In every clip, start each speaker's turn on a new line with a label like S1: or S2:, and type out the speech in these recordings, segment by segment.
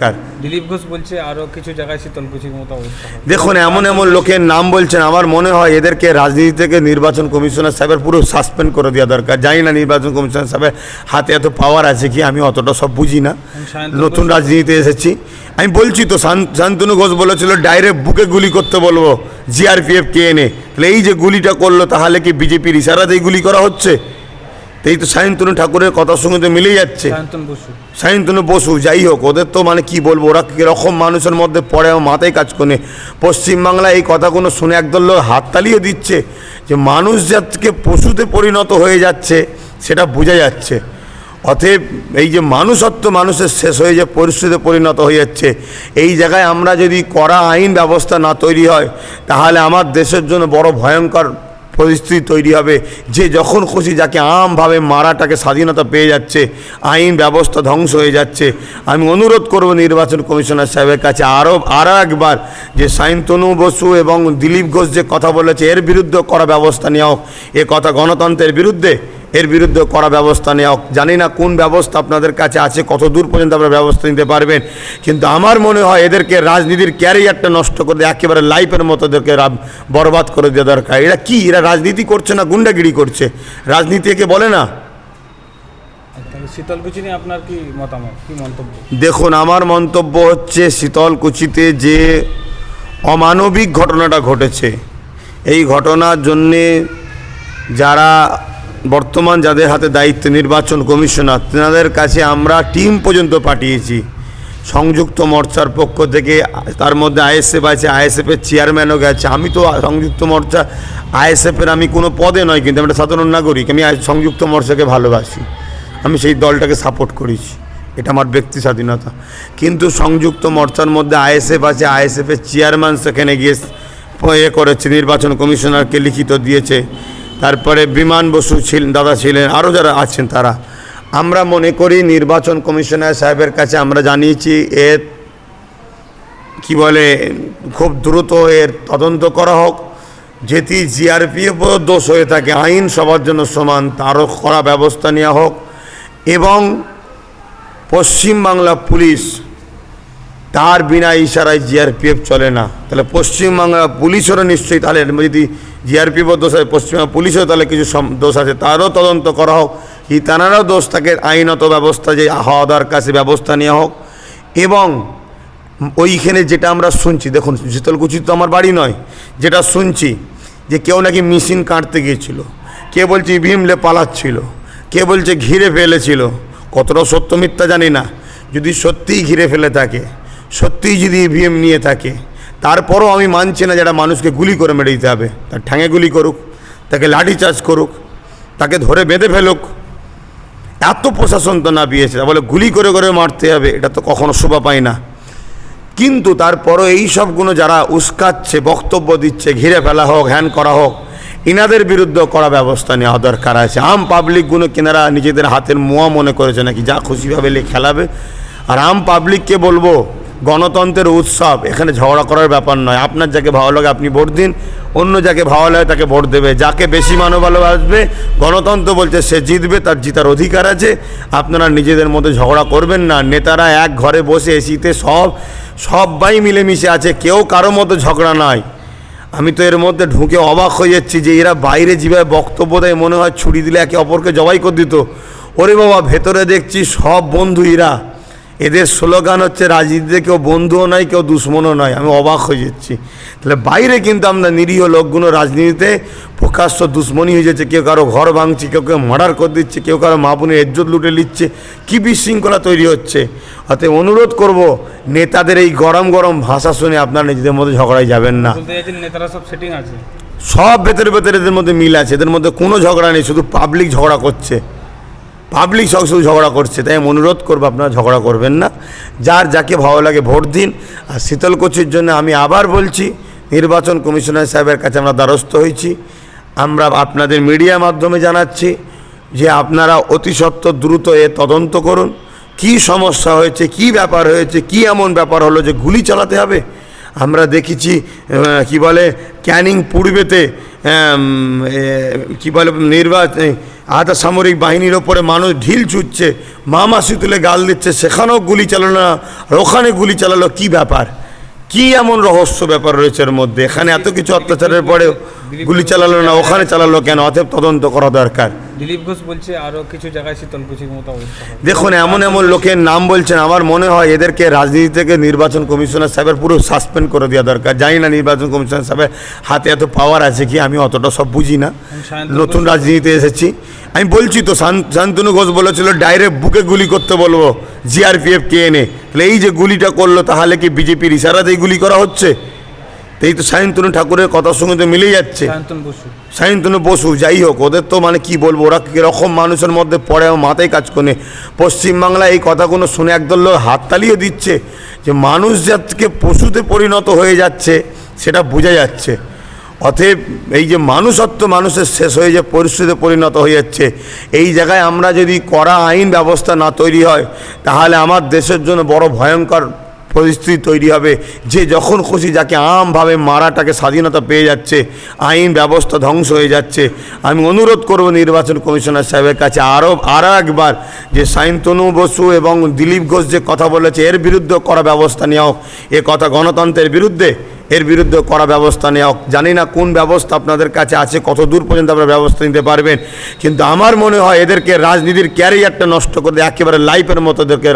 S1: কার?
S2: দিলীপ ঘোষ বলছে আরও কিছু জায়গায় শীতলকুচির মতো অবস্থা
S1: দেখুন এমন এমন লোকের নাম বলছেন আমার মনে হয় এদেরকে রাজনীতি থেকে নির্বাচন কমিশনার সাহেবের পুরো সাসপেন্ড করে দেওয়া দরকার। জানি না নির্বাচন কমিশনার সাহেবের হাতে এত পাওয়ার আছে কি আমি অতটা সব বুঝি না। নতুন রাজনীতিতে এসেছি। আমি বলছি তো শান্তনু ঘোষ বলেছিল ডাইরেক্ট বুকে গুলি করতে বলব। জিআরপিএফ কে এনে। তাহলে এই যে গুলিটা করল তাহলে কি বিজেপির ইশারাতেই গুলি করা হচ্ছে? এই তো সায়ন্তনু ঠাকুরের কথার সঙ্গে তো মিলে যাচ্ছে।
S2: সায়ন্তন বসু।
S1: যাই হোক ওদের তো মানে কি বলব ওরা কীরকম মানুষের মধ্যে পড়ে আমার মাথায় কাজ করে পশ্চিমবাংলায় এই কথাগুলো শুনে একদল লোক হাততালিও দিচ্ছে যে মানুষ যাকে পশুতে পরিণত হয়ে যাচ্ছে সেটা বোঝা যাচ্ছে। অতএব এই যে মানুষত্ব মানুষের শেষ হয়ে যে পরিস্থিতিতে পরিণত হয়ে যাচ্ছে এই জায়গায় আমরা যদি কড়া আইন ব্যবস্থা না তৈরি হয় তাহলে আমার দেশের জন্য বড় ভয়ঙ্কর পরিস্থিতি তৈরি হবে। যে যখন খুশি যাকে আমভাবে মারাটাকে স্বাধীনতা পেয়ে যাচ্ছে, আইন ব্যবস্থা ধ্বংস হয়ে যাচ্ছে। আমি অনুরোধ করব নির্বাচন কমিশনার সাহেবের কাছে আরও আরও একবার যে সাইন্তনু বসু এবং দিলীপ ঘোষ যে কথা বলেছে, এর বিরুদ্ধে করা ব্যবস্থা নেওয়া হোক। এ কথা গণতন্ত্রের বিরুদ্ধে এর বিরুদ্ধে করা ব্যবস্থা নেওয়া জানি না কোন ব্যবস্থা আপনাদের কাছে আছে কত দূর পর্যন্ত আপনারা ব্যবস্থা নিতে পারবেন। কিন্তু আমার মনে হয় এদেরকে রাজনীতির ক্যারিয়ারটা নষ্ট করে দিয়ে একেবারে লাইফের মতো এদেরকে বরবাদ করে দেওয়া দরকার। এরা কি? এরা রাজনীতি করছে না গুন্ডাগিরি করছে? রাজনীতি একে বলে না?
S2: শীতলকুচি আপনার কি মতামত? কি মন্তব্য?
S1: দেখুন আমার মন্তব্য হচ্ছে শীতলকুচিতে যে অমানবিক ঘটনাটা ঘটেছে। এই ঘটনার জন্যে যারা বর্তমান যাদের হাতে দায়িত্ব নির্বাচন কমিশনার, তেনাদের কাছে আমরা টিম পর্যন্ত পাঠিয়েছি। সংযুক্ত মোর্চার পক্ষ থেকে, তার মধ্যে আইএসএফ আছে আইএসএফের চেয়ারম্যানও গেছে। আমি তো সংযুক্ত মোর্চা আইএসএফের আমি কোনো পদে নয় কিন্তু আমি একটা সাধারণ নাগরিক, আমি সংযুক্ত মোর্চাকে ভালোবাসি। আমি সেই দলটাকে সাপোর্ট করেছি। এটা আমার ব্যক্তি স্বাধীনতা। কিন্তু সংযুক্ত মোর্চার মধ্যে আইএসএফ আছে আইএসএফের চেয়ারম্যান সেখানে গিয়ে এ করেছে, নির্বাচন কমিশনারকে লিখিত দিয়েছে। তারপরে বিমান বসু ছিলেন দাদা ছিলেন আরও যারা আছেন তারা। আমরা মনে করি নির্বাচন কমিশনার সাহেবের কাছে আমরা জানিয়েছি, এর কি বলে, খুব দ্রুত এর তদন্ত করা হোক। যেটি জিআরপিএফও দোষ হয়ে থাকে, আইন সবার জন্য সমান, তারও করা ব্যবস্থা নেওয়া হোক। এবং পশ্চিমবাংলা পুলিশ তার বিনা ইশারায় জিআরপিএফ চলে না। তাহলে পশ্চিমবাংলা পুলিশেরও নিশ্চয়ই তাহলে যদি জিআরপিএফও দোষ আছে পশ্চিমবঙ্গ পুলিশেও তাহলে কিছু দোষ আছে, তারও তদন্ত করা হোক। কি তানারাও দোষ থাকে, আইনত ব্যবস্থা যে হওয়া সে ব্যবস্থা নেওয়া হোক। এবং ওইখানে যেটা আমরা শুনছি, দেখুন শীতলকুচি তো আমার বাড়ি নয়, যেটা শুনছি যে কেউ নাকি মেশিন কাটতে গিয়েছিল। কে বলছে ইভিএমলে পালাচ্ছিল, কে বলছে ঘিরে ফেলেছিল। কতটা সত্য মিথ্যা জানি না। যদি সত্যিই ঘিরে ফেলে থাকে সত্যিই যদি ইভিএম নিয়ে থাকে, তারপরও আমি মানছি না যারা মানুষকে গুলি করে মেরে দিতে হবে। তার ঠ্যাঙে গুলি করুক, তাকে লাঠি চার্জ করুক, তাকে ধরে বেঁধে ফেলুক। এত প্রশাসন তো না পেয়েছে বলে গুলি করে করে মারতে হবে, এটা তো কখনো শোভা পায় না। কিন্তু তারপরও এই সবগুলো যারা উস্কাচ্ছে, বক্তব্য দিচ্ছে, ঘিরে ফেলা হোক, হ্যান করা হোক, ইনাদের বিরুদ্ধে করা ব্যবস্থা নেওয়া দরকার আছে। আম পাবলিকগুলো কেনারা নিজেদের হাতের মোয়া মনে করেছে নাকি, যা খুশিভাবে খেলাবে। আর আম পাবলিককে বলব গণতন্ত্রের উৎসব, এখানে ঝগড়া করার ব্যাপার নয়। আপনার যাকে ভালো লাগে আপনি ভোট দিন, অন্য যাকে ভালো লাগে তাকে ভোট দেবে। যাকে বেশি মানব ভালোবাসবে গণতন্ত্র বলছে সে জিতবে, তার জিতার অধিকার আছে। আপনারা নিজেদের মধ্যে ঝগড়া করবেন না। নেতারা এক ঘরে বসে এসিতে সব, সবাই মিলেমিশে আছে, কেউ কারও মতো ঝগড়া নাই। আমি তো এর মধ্যে ঢুকে অবাক হয়ে যাচ্ছি যে এরা বাইরে যেভাবে বক্তব্য দেয়, মনে হয় ছুরি দিলে একে অপরকে জবাই করে দিত। ওরে বাবা, ভেতরে দেখছি সব বন্ধু এরা। এদের স্লোগান হচ্ছে রাজনীতিতে কেউ বন্ধুও নয় কেউ দুশ্মনও নয়। আমি অবাক হয়ে যাচ্ছি। তাহলে বাইরে কিন্তু আমরা নিরীহ লোকগুলো রাজনীতিতে প্রকাশ্য দুশ্মনী হয়ে যাচ্ছে। কেউ কারও ঘর ভাঙছে কেউ কেউ মার্ডার করে দিচ্ছে কেউ কারও মা বোনের এজ্জত লুটে নিচ্ছে। কী বিশৃঙ্খলা তৈরি হচ্ছে? অতএব অনুরোধ করব নেতাদের এই গরম গরম ভাষা শুনে আপনারা নিজেদের মধ্যে ঝগড়ায় যাবেন না।
S2: নেতারা সব সেটিং আছে।
S1: সব ভেতরে ভেতরে এদের মধ্যে মিল আছে। এদের মধ্যে কোনো ঝগড়া নেই শুধু পাবলিক ঝগড়া করছে। পাবলিক সব শুধু ঝগড়া করছে, তাই আমি অনুরোধ করব আপনারা ঝগড়া করবেন না। যার যাকে ভালো লাগে ভোট দিন। আর শীতলকুচির জন্য আমি আবার বলছি, নির্বাচন কমিশনার সাহেবের কাছে আমরা দ্বারস্থ হয়েছি। আমরা আপনাদের মিডিয়া মাধ্যমে জানাচ্ছি যে আপনারা অতি সত্বর দ্রুত এ তদন্ত করুন। কি সমস্যা হয়েছে, কি ব্যাপার হয়েছে, কি এমন ব্যাপার হলো যে গুলি চালাতে হবে? আমরা দেখেছি কি বলে, ক্যানিং পূর্বেতে কি বলে, নির্বাচন আধা সামরিক বাহিনীর ওপরে মানুষ ঢিল ছুটছে। মামাসি তুলে গাল দিচ্ছে, সেখানেও গুলি চালানো না। ওখানে গুলি চালালো কি ব্যাপার? কি এমন রহস্য ব্যাপার রয়েছে এর মধ্যে? এখানে এত কিছু অত্যাচারের পরেও গুলি চালালো না, ওখানে চালালো কেন? অতএব তদন্ত করা দরকার।
S2: দিলীপ ঘোষ বলছে আরও কিছু জায়গায় শীতলকুচির মতো অবস্থা
S1: দেখুন এমন এমন লোকের নাম বলছেন আমার মনে হয় এদেরকে রাজনীতি থেকে নির্বাচন কমিশনার সাহেবের পুরো সাসপেন্ড করে দেওয়া দরকার। জানি না নির্বাচন কমিশনার সাহেবের হাতে এত পাওয়ার আছে কি আমি অতটা সব বুঝি না। নতুন রাজনীতিতে এসেছি। আমি বলছি তো শান্তনু ঘোষ বলেছিল ডাইরেক্ট বুকে গুলি করতে বলব জিআরপিএফ কে এনে তাহলে এই যে গুলিটা করল তাহলে কি বিজেপির ইশারাতেই গুলি করা হচ্ছে? তো এই তো সায়ন্তনু ঠাকুরের কথার সঙ্গে তো মিলেই যাচ্ছে।
S2: সায়ন্তন বসু।
S1: যাই হোক ওদের তো মানে কি বলব ওরা কীরকম মানুষের মধ্যে পড়ে আমার মাথায় কাজ করে পশ্চিমবাংলায় এই কথাগুলো শুনে একদল লোক হাততালিও দিচ্ছে যে মানুষ যাতে পশুতে পরিণত হয়ে যাচ্ছে সেটা বোঝা যাচ্ছে। অতএব এই যে মানুষত্ব মানুষের শেষ হয়ে যে পরিস্থিতিতে পরিণত হয়ে যাচ্ছে এই জায়গায় আমরা যদি কড়া আইন ব্যবস্থা না তৈরি হয় তাহলে আমার দেশের জন্য বড় ভয়ঙ্কর পরিস্থিতি তৈরি হবে। যে যখন খুশি যাকে আমভাবে মারাটাকে স্বাধীনতা পেয়ে যাচ্ছে, আইন ব্যবস্থা ধ্বংস হয়ে যাচ্ছে। আমি অনুরোধ করব নির্বাচন কমিশনার সাহেবের কাছে আরও আরও একবার যে সাইন্তনু বসু এবং দিলীপ ঘোষ যে কথা বলেছে, এর বিরুদ্ধে করা ব্যবস্থা নেওয়া হোক। এ কথা গণতন্ত্রের বিরুদ্ধে এর বিরুদ্ধে করা ব্যবস্থা নেওয়া জানি না কোন ব্যবস্থা আপনাদের কাছে আছে কত দূর পর্যন্ত আপনারা ব্যবস্থা নিতে পারবেন। কিন্তু আমার মনে হয় এদেরকে রাজনীতির ক্যারিয়ারটা নষ্ট করে দিয়ে, একেবারে লাইফের মতো এদেরকে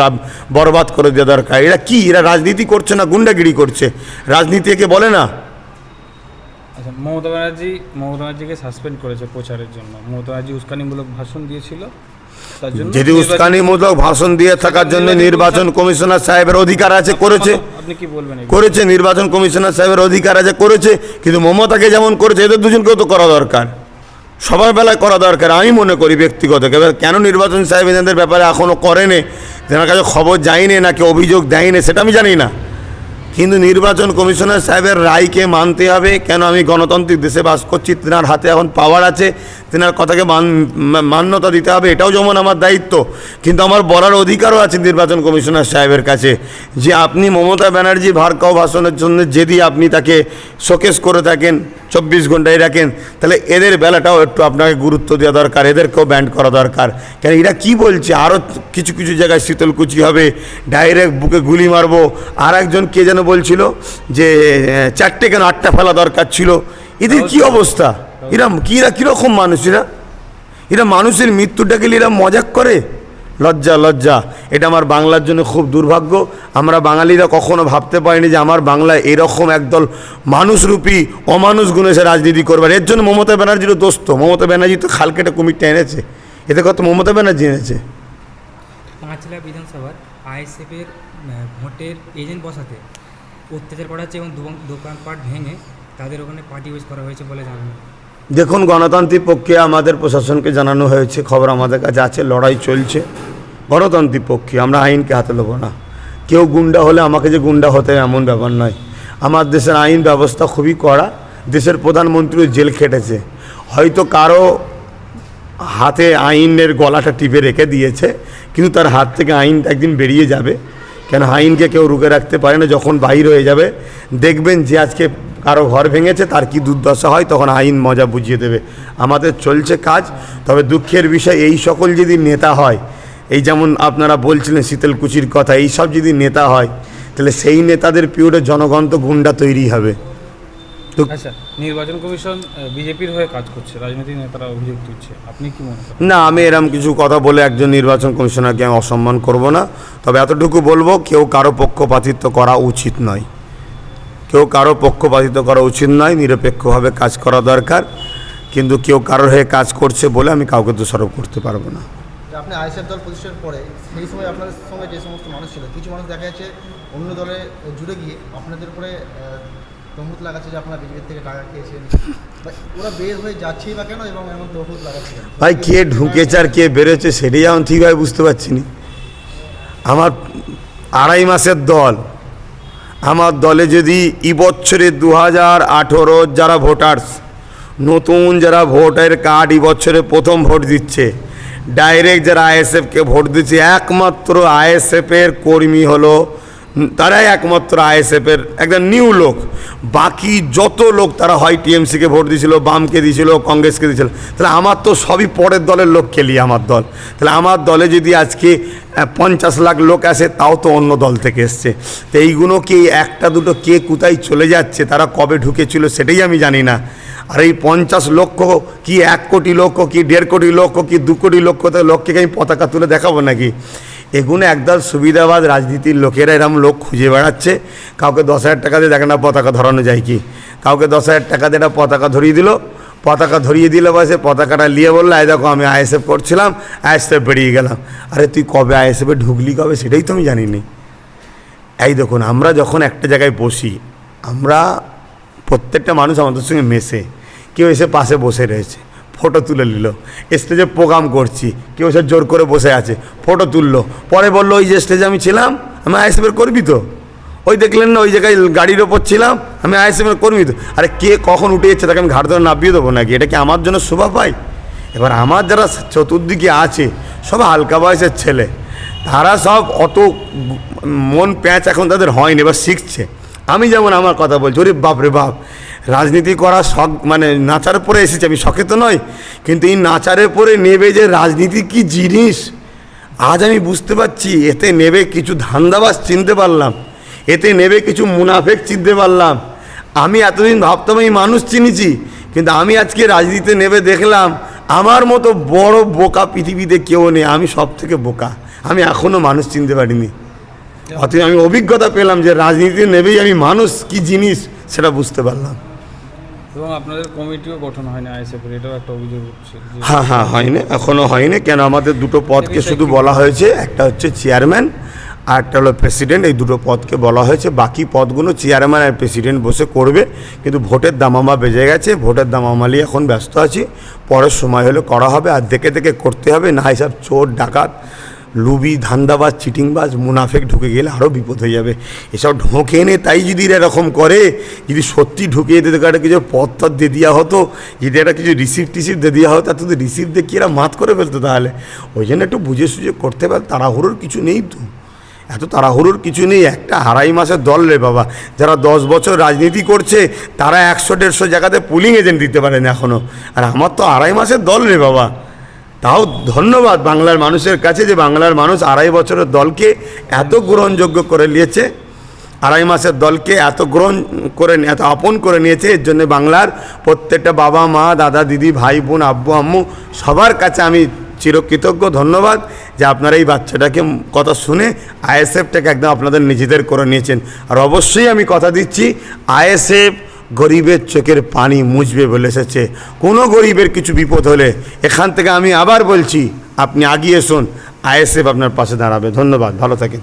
S1: বরবাদ করে দেওয়া দরকার। এরা কি? এরা রাজনীতি করছে না গুন্ডাগিরি করছে? রাজনীতি একে বলে না?
S2: আচ্ছা মমতা ব্যানার্জি, মমতা ব্যানার্জিকে সাসপেন্ড করেছে প্রচারের জন্য। মমতা ব্যানার্জি উস্কানিমূলক ভাষণ দিয়েছিল।
S1: যদি উস্কানিমূলক ভাষণ দিয়ে থাকার জন্য নির্বাচন কমিশনার সাহেবের অধিকার আছে করেছে। করেছে নির্বাচন কমিশনার সাহেবের অধিকার আছে করেছে। কিন্তু মমতাকে যেমন করেছে এদের দুজনকেও তো করা দরকার। সবার বেলায় করা দরকার আমি মনে করি ব্যক্তিগত। এবার কেন নির্বাচন সাহেব এদের ব্যাপারে এখনও করেনি? তেনার কাছে খবর যায়নি নাকি অভিযোগ দেয়নি সেটা আমি জানি না। কিন্তু নির্বাচন কমিশনার সাহেবের রায়কে মানতে হবে। কেন আমি গণতান্ত্রিক দেশে বাস করছি? তেনার হাতে এখন পাওয়ার আছে। তেনার কথাকে মান মান্যতা দিতে হবে। এটাও যেমন আমার দায়িত্ব। কিন্তু আমার বলার অধিকারও আছে নির্বাচন কমিশনার সাহেবের কাছে। যে আপনি মমতা ব্যানার্জি ভারকাও ভাষণের জন্য যদি আপনি তাকে শোকেস করে থাকেন, চব্বিশ ঘন্টায় রাখেন, তাহলে এদের বেলাটাও একটু আপনাকে গুরুত্ব দেওয়া দরকার, এদেরকেও ব্যান্ড করা দরকার। কেন এরা কি বলছে? আরও কিছু কিছু জায়গায় শীতলকুচি হবে ডাইরেক্ট বুকে গুলি মারবো আর একজন কে যেন বলছিল যে চারটে কেন আটটা ফেলা দরকার ছিল? এদের কি অবস্থা? এরা কি এরা কীরকম মানুষ এরা? এরা মানুষের মৃত্যুটাকে এরা মজাক করে? লজ্জা লজ্জা। এটা আমার বাংলার জন্য খুব দুর্ভাগ্য। আমরা বাঙালিরা কখনো ভাবতে পারিনি যে আমার বাংলায় এরকম একদল মানুষরূপী অমানুষ গুণে এসে রাজনীতি করবে। এর জন্য মমতা ব্যানার্জিরও দোস্ত। মমতা ব্যানার্জি তো খাল কেটে কুমিরটা এনেছে। এতে কত মমতা ব্যানার্জি এনেছে?
S3: পাঁচলা বিধানসভার আইএসএফের ভোটের এজেন্ট বসাতে। অত্যাচার করা হচ্ছে এবং দোকান- দোকানপাট ভেঙে তাদের ওখানে পার্টি ওয়েজ করা হয়েছে বলে জানানো
S1: দেখুন, গণতান্ত্রিক পক্ষে আমাদের প্রশাসনকে জানানো হয়েছে, খবর আমাদের কাছে আছে, লড়াই চলছে। গণতান্ত্রিক পক্ষে আমরা আইনকে হাতে নেব না। কেউ গুন্ডা হলে আমাকে যে গুন্ডা হতে এমন ব্যাপার নয়। আমার দেশের আইন ব্যবস্থা খুবই কড়া, দেশের প্রধানমন্ত্রীও জেল খেটেছে। হয়তো কারও হাতে আইনের গলাটা টিপে রেখে দিয়েছে, কিন্তু তার হাত থেকে আইনটা একদিন বেরিয়ে যাবে। কেন হাইনকে কেউ রুখে রাখতে পারে না? যখন বাইর হয়ে যাবে, দেখবেন যে আজকে কারও ঘর ভেঙেছে, তার কি দুর্দশা হয়? তখন আইন মজা বুঝিয়ে দেবে। আমাদের চলছে কাজ, তবে দুঃখের বিষয়, এই সকল যদি নেতা হয়, এই যেমন আপনারা বলছিলেন শীতলকুচির কথা, এই সব যদি নেতা হয়, তাহলে সেই নেতাদের পিরিয়ডে জনগণ তো গুন্ডা তৈরি হবে। তো
S2: আচ্ছা নির্বাচন কমিশন বিজেপির হয়ে কাজ করছে রাজনৈতিক নেতারা অভিযোগ তুলছে। আপনি কি মনে করেন?
S1: না আমি এরম কিছু কথা বলে একজন নির্বাচন কমিশনারকে আমি অসম্মান করব না। তবে এতটুকু বলব কেউ কারও পক্ষপাতিত্ব করা উচিত নয়। কেউ কারও পক্ষপাতিত্ব করা উচিত নয় নিরপেক্ষভাবে কাজ করা দরকার। কিন্তু কেউ কারোর হয়ে কাজ করছে বলে আমি কাউকে দোষারোপ করতে পারব না।
S4: আপনি আইএসএফ দল প্রতিষ্ঠার পরে সেই সময় আপনাদের সঙ্গে যে সমস্ত মানুষ ছিল কিছু মানুষ দেখা যাচ্ছে অন্য দলে জুড়ে গিয়ে আপনাদের উপরে তহমত লাগাচ্ছে যে আপনারা বিজেপির থেকে টাকা খেয়েছেন। ওরা বের হয়ে যাচ্ছেই বা কেন এবং এমন তহমত লাগাচ্ছে
S1: ভাই, কে ঢুকেছে আর কে বেরোচ্ছে সেটাই আমি ঠিকভাবে বুঝতে পারছি না। আমার আড়াই মাসের দল, আমার দলে যদি ই বছরে দু হাজার আঠেরোর যারা ভোটার্স নতুন যারা ভোটের কার্ড ই বছরে প্রথম ভোট দিচ্ছে ডাইরেক্ট যারা আইএসএফকে ভোট দিচ্ছে, একমাত্র আইএসএফের কর্মী হলো তারাই একমাত্র আইএসএফের একটা নিউ লোক। বাকি যত লোক তারা হয় টিএমসিকে ভোট দিয়েছিল, বামকে দিয়েছিল, কংগ্রেসকে দিয়েছিল। তাহলে আমার তো সবই পরের দলের লোক খেলি আমার দল। তাহলে আমার দলে যদি আজকে পঞ্চাশ লাখ লোক আসে, তাও তো অন্য দল থেকে এসছে। তো এইগুলো কি, একটা দুটো কে কোথায় চলে যাচ্ছে, তারা কবে ঢুকেছিল সেটাই আমি জানি না। আর এই পঞ্চাশ লক্ষ কি এক কোটি লক্ষ কি দেড় কোটি লক্ষ কি দু কোটি লক্ষ তো লোককে আমি পতাকা তুলে দেখাবো নাকি? এগুলো একদল সুবিধাবাদ রাজনীতির লোকেরা এরম লোক খুঁজে বেড়াচ্ছে। কাউকে দশ হাজার টাকা দিয়ে দেখে না পতাকা ধরানো যায় কি? কাউকে দশ হাজার টাকা দিয়ে একটা পতাকা ধরিয়ে দিল। পতাকা ধরিয়ে দিলে বসে পতাকাটা নিয়ে বলল আয় দেখো, আমি আইএসএফ করছিলাম, আইএসএফ বেরিয়ে গেলাম। আরে তুই কবে আইএসএফে ঢুকলি, কবে? সেটাই তো আমি জানি নি এই দেখুন, আমরা যখন একটা জায়গায় বসি, আমরা প্রত্যেকটা মানুষ আমাদের সঙ্গে মেশে। কেউ এসে পাশে বসে রয়েছে। ফটো তুলে নিল। স্টেজে প্রোগ্রাম করছি। কেউ সে জোর করে বসে আছে। ফটো তুললো। পরে বলল, ওই যে স্টেজে আমি ছিলাম, আমি আইএসএফের করবি তো। ওই দেখলেন না, ওই জায়গায় গাড়ির ওপর ছিলাম, আমি আইএসএফের কর্মী তো। আরে কে কখন উঠে যাচ্ছে, তাকে আমি ঘাট ধরে নাপিয়ে দেবো নাকি? এটা কি আমার জন্য শোভা পাই? এবার আমার যারা চতুর্দিকে আছে, সব হালকা বয়সের ছেলে। তারা সব অত মন প্যাঁচ এখন তাদের হয়নি, এবার শিখছে। আমি যেমন আমার কথা বলছি, ওরে বাপ রে বাপ, রাজনীতি করা শখ মানে নাচার পরে এসেছে, আমি শখে তো নয় কিন্তু এই নাচারের পরে নেবে যে রাজনীতি কি জিনিস, আজ আমি বুঝতে পারছি, এতে নেবে কিছু ধান্দাবাজ চিনতে পারলাম, এতে নেবে কিছু মুনাফেক চিনতে পারলাম, আমি এতদিন ভাবতাম এই মানুষ চিনেছি, কিন্তু আমি আজকে রাজনীতিতে নেবে দেখলাম, আমার মতো বড় বোকা পৃথিবীতে কেউ নেই, আমি সব থেকে বোকা, আমি এখনও মানুষ চিনতে পারিনি। অতএব আমি অভিজ্ঞতা পেলাম যে রাজনীতি নেবেই আমি মানুষ কি জিনিস সেটা বুঝতে পারলাম।
S2: এবং আপনাদের কমিটিও গঠন হয়নি আইএসএফের এটাও একটা অভিযোগ উঠছে
S1: হ্যাঁ হ্যাঁ হয়নি এখনও হয়নি। কেন? আমাদের দুটো পদকে শুধু বলা হয়েছে একটা হচ্ছে চেয়ারম্যান আর একটা হলো প্রেসিডেন্ট। এই দুটো পদকে বলা হয়েছে। বাকি পদগুলো চেয়ারম্যান আর প্রেসিডেন্ট বসে করবে কিন্তু ভোটের দামামা বেজে গেছে। ভোটের দামামালি এখন ব্যস্ত আছি। পরের সময় হলে করা হবে আর দেখে দেখে করতে হবে। না হিসাব চোর ডাকাত লুবি, ধান্দাবাজ, চিটিংবাজ, মুনাফেক ঢুকে গেলে আরও বিপদ হয়ে যাবে। এসব ঢোকে এনে তাই যদি এরকম করে, যদি সত্যি ঢুকিয়ে দিতে একটা কিছু পত্তর দিয়ে দেওয়া হতো, যদি একটা কিছু রিসিপ্ট টিসিপ্ট দিয়ে দেওয়া হতো তো রিসিপ্ট দিয়ে কি এরা মাত করে ফেলতো তাহলে? ওই জন্য একটু বুঝে সুঝে করতে পারে, তাড়াহুড়োর কিছু নেই তো। এত তাড়াহুড়োর কিছু নেই, একটা আড়াই মাসের দল রে বাবা। যারা দশ বছর রাজনীতি করছে, তারা একশো, দেড়শো জায়গাতে পুলিং এজেন্ট দিতে পারেন এখনও আর আমার তো আড়াই মাসের দল রে বাবা। তাও ধন্যবাদ বাংলার মানুষের কাছে যে বাংলার মানুষ আড়াই বছরের দলকে এত গ্রহণযোগ্য করে নিয়েছে, আড়াই মাসের দলকে এত গ্রহণ করে এত আপন করে নিয়েছে। এর জন্য বাংলার প্রত্যেকটা বাবা মা, দাদা, দিদি, ভাই, বোন, আব্বু, আম্মু, সবার কাছে আমি চিরকৃতজ্ঞ, ধন্যবাদ যে আপনারা এই বাচ্চাটাকে কথা শুনে আইএসএফটাকে একদম আপনাদের নিজেদের করে নিয়েছেন। আর অবশ্যই আমি কথা দিচ্ছি, আইএসএফ গরিবের চোখের পানি মুছবে বলে এসেছে। কোনো গরিবের কিছু বিপদ হলে এখান থেকে আমি আবার বলছি, আপনি আগিয়ে শোন আইএসএফ আপনার পাশে দাঁড়াবে। ধন্যবাদ, ভালো থাকেন।